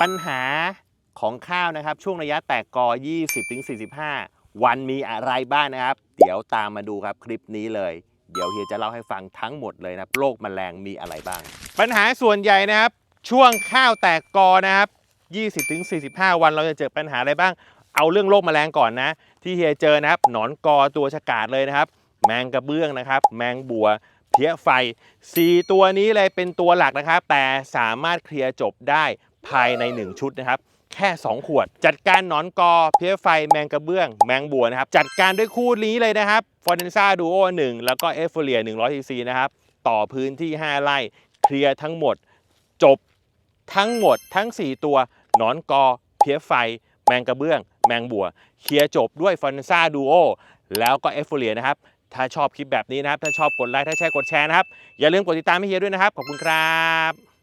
ปัญหาของข้าวนะครับ ช่วงระยะแตกกอ 20-45 วันมีอะไรบ้างนะครับ เดี๋ยวตามมาดูครับคลิปนี้เลย เดี๋ยวเฮียจะเล่าให้ฟังทั้งหมดเลยนะครับโรคแมลงมีอะไรบ้าง ปัญหาส่วนใหญ่นะครับ ช่วงข้าวแตกกอนะครับ 20-45 วันเราจะเจอปัญหาอะไรบ้าง เอาเรื่องโรคแมลงก่อนนะ ที่เฮียเจอนะครับหนอนกอตัวฉกาดเลยนะครับ แมงกระเบื้องนะครับ แมงบัวเพี้ยไฟ 4 ตัวนี้เลยเป็นตัวหลักนะครับ แต่สามารถเคลียร์จบได้ ภายใน 1 ชุดนะครับ แค่ 2 ขวด จัดการหนอนกอ เพี้ยไฟแมงกระเบื้อง แมงบัวนะครับ จัดการด้วยคู่นี้เลยนะครับฟอร์เ n นซ่าดูโอ1แล้วก็เอฟเฟเรีย100ซีซีนะครับ ต่อพื้นที่ 5 ไร่ เคลียร์ทั้งหมด จบทั้งหมดทั้ง 4 ตัวหนอนกอ เพี้ยไฟ แมงกระเบื้อง แมงบัว เคลียร์จบด้วยฟอร์เ n นซ่าดูโอแล้วก็เอฟเฟเรียนะครับถ้าชอบคลิปแบบนี้นะครับ ถ้าชอบกดไลค์ ถ้าใช่กดแชร์นะครับ อย่าลืมกดติดตามให้เฮียด้วยนะครับ ขอบคุณครับ